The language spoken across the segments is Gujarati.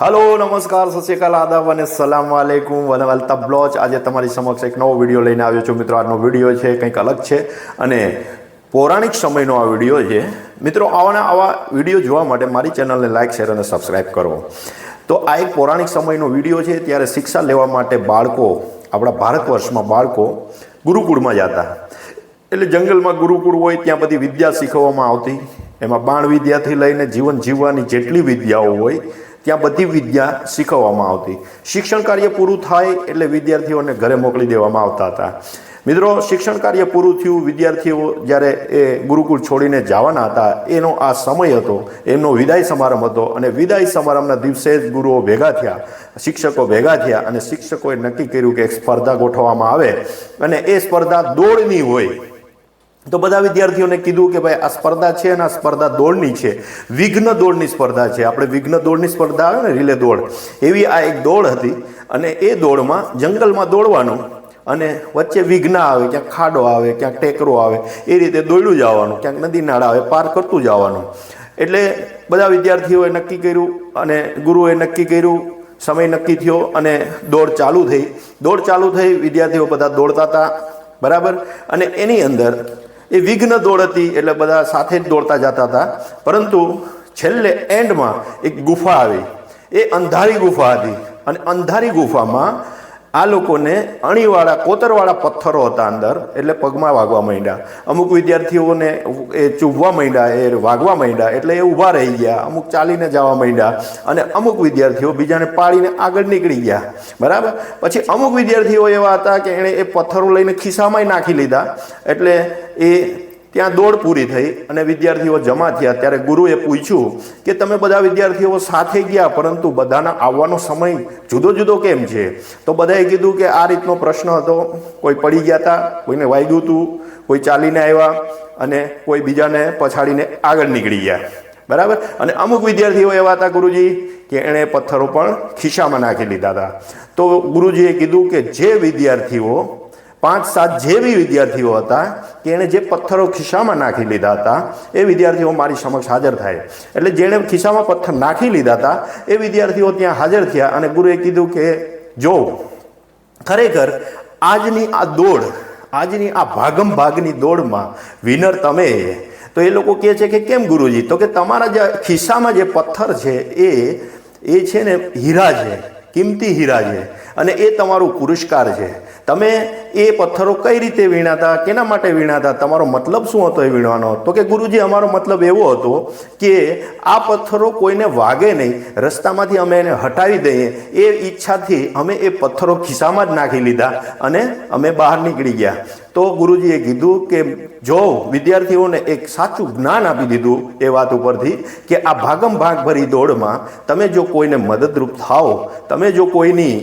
હલો નમસ્કાર, સત શ્રીકાલ આદાબ અને સલામ વાલેકુમ. વાલતા બ્લોચ આજે તમારી સમક્ષ એક નવો વીડિયો લઈને આવ્યો છું. મિત્રો, આજનો વીડિયો છે, કંઈક અલગ છે અને પૌરાણિક સમયનો આ વીડિયો છે. મિત્રો, આવાના આવા વીડિયો જોવા માટે મારી ચેનલને લાઇક શેર અને સબસ્ક્રાઇબ કરો. તો આ એક પૌરાણિક સમયનો વીડિયો છે. ત્યારે શિક્ષા લેવા માટે બાળકો, આપણા ભારત વર્ષમાં બાળકો ગુરુકુળમાં જતા. એટલે જંગલમાં ગુરુકુળ હોય, ત્યાં બધી વિદ્યા શીખવવામાં આવતી. એમાં બાણ વિદ્યાથી લઈને જીવન જીવવાની જેટલી વિદ્યાઓ હોય ત્યાં બધી વિદ્યા શીખવવામાં આવતી. શિક્ષણ કાર્ય પૂરું થાય એટલે વિદ્યાર્થીઓને ઘરે મોકલી દેવામાં આવતા હતા. મિત્રો, શિક્ષણ કાર્ય પૂરું થયું, વિદ્યાર્થીઓ જ્યારે એ ગુરુકુળ છોડીને જવાના હતા, એનો આ સમય હતો, એમનો વિદાય સમારંભ હતો અને વિદાય સમારંભના દિવસે જ ગુરુઓ ભેગા થયા, શિક્ષકો ભેગા થયા અને શિક્ષકોએ નક્કી કર્યું કે એક સ્પર્ધા ગોઠવવામાં આવે અને એ સ્પર્ધા દોડની હોય. તો બધા વિદ્યાર્થીઓને કીધું કે ભાઈ આ સ્પર્ધા છે અને આ સ્પર્ધા દોડની છે. વિઘ્ન દોડની સ્પર્ધા છે. આપણે વિઘ્ન દોડની સ્પર્ધા આવે ને રિલે દોડ. એવી આ એક દોડ હતી અને એ દોડમાં જંગલમાં દોડવાનું અને વચ્ચે વિઘ્ન આવે, ક્યાંક ખાડો આવે, ક્યાંક ટેકરો આવે, એ રીતે દોડ્યું જવાનું, ક્યાંક નદી નાળા આવે, પાર કરતું જવાનું. એટલે બધા વિદ્યાર્થીઓએ નક્કી કર્યું અને ગુરુએ નક્કી કર્યું, સમય નક્કી થયો અને દોડ ચાલુ થઈ. દોડ ચાલુ થઈ, વિદ્યાર્થીઓ બધા દોડતા હતા, બરાબર? અને એની અંદર એ વિઘ્ન દોડ હતી એટલે બધા સાથે જ દોડતા જતા હતા. પરંતુ છેલ્લે એન્ડમાં એક ગુફા આવી. એ અંધારી ગુફા હતી. અને અંધારી ગુફામાં આ લોકોને અણીવાળા, કોતરવાળા પથ્થરો હતા અંદર, એટલે પગમાં વાગવા માંડ્યા. અમુક વિદ્યાર્થીઓને એ ચૂભવા માંડ્યા, એ વાગવા માંડ્યા, એટલે એ ઊભા રહી ગયા, અમુક ચાલીને જવા માંડ્યા, અને અમુક વિદ્યાર્થીઓ બીજાને પાડીને આગળ નીકળી ગયા. બરાબર? પછી અમુક વિદ્યાર્થીઓ એવા હતા કે એણે એ પથ્થરો લઈને ખિસ્સામાંય નાખી લીધા, એટલે એ ત્યાં દોડ પૂરી થઈ અને વિદ્યાર્થીઓ જમા થયા. ત્યારે ગુરુએ પૂછ્યું કે તમે બધા વિદ્યાર્થીઓ સાથે ગયા, પરંતુ બધાના આવવાનો સમય જુદો જુદો કેમ છે? તો બધાએ કીધું કે આ રીતનો પ્રશ્ન હતો. કોઈ પડી ગયા હતા કોઈને વાગ્યું હતું કોઈ ચાલીને આવ્યા અને કોઈ બીજાને પછાડીને આગળ નીકળી ગયા. બરાબર? અને અમુક વિદ્યાર્થીઓ એવા હતા ગુરુજી કે એણે પથ્થરો પણ ખિસ્સામાં નાખી લીધા હતા તો ગુરુજીએ કીધું કે જે વિદ્યાર્થીઓ પાંચ સાત જેવી વિદ્યાર્થીઓ હતા કે એણે જે પથ્થરો ખિસ્સામાં નાખી લીધા હતા, એ વિદ્યાર્થીઓ મારી સમક્ષ હાજર થાય. એટલે જેણે ખિસ્સામાં પથ્થર નાખી લીધા હતા, એ વિદ્યાર્થીઓ ત્યાં હાજર થયા અને ગુરુએ કીધું કે, જો, ખરેખર આજની આ દોડ, આજની આ ભાગમ ભાગની દોડમાં વિનર તમે. તો એ લોકો કહે છે કે, કેમ ગુરુજી? તો કે તમારા જે ખિસ્સામાં જે પથ્થર છે એ એ છે ને હીરા છે, કિંમતી હીરા છે. અને એ તમારું પુરસ્કાર છે. તમે એ પથ્થરો કઈ રીતે વીણાતા, કેના માટે વીણાતા, તમારો મતલબ શું હતો એ વીણવાનો? તો કે ગુરુજી, અમારો મતલબ એવો હતો કે આ પથ્થરો કોઈને વાગે નહીં, રસ્તામાંથી અમે એને હટાવી દઈએ. એ ઈચ્છાથી અમે એ પથ્થરો ખિસ્સામાં જ નાખી લીધા અને અમે બહાર નીકળી ગયા. તો ગુરુજીએ કીધું કે જો વિદ્યાર્થીઓને એક સાચું જ્ઞાન આપી દીધું એ વાત ઉપરથી કે આ ભાગમ ભાગ ભરી દોડમાં તમે જો કોઈને મદદરૂપ થાઓ, તમે જો કોઈની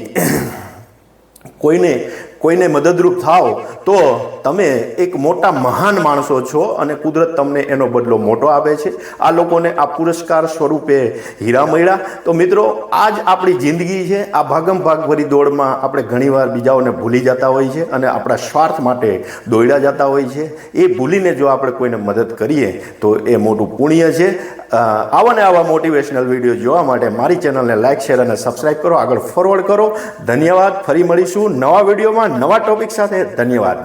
કોઈને કોઈને મદદરૂપ થાઓ, તો તમે એક મોટા મહાન માણસો છો અને કુદરત તમને એનો બદલો મોટો આપે છે. આ લોકોને આ પુરસ્કાર સ્વરૂપે હીરા મળ્યા. તો મિત્રો આ જ આપણી જિંદગી છે. આ ભાગમ ભાગભરી દોડમાં આપણે ઘણીવાર બીજાઓને ભૂલી જતા હોય છે અને આપણા સ્વાર્થ માટે દોડ્યા જતા હોય છે. એ ભૂલીને જો આપણે કોઈને મદદ કરીએ, તો એ મોટું પુણ્ય છે. આવા ને આવા મોટિવેશનલ વીડિયો જોવા માટે મારી ચેનલને લાઇક શેર અને સબસ્ક્રાઈબ કરો. આગળ ફોરવર્ડ કરો. ધન્યવાદ. ફરી મળીશું નવા વિડીયોમાં નવા ટોપિક સાથે ધન્યવાદ.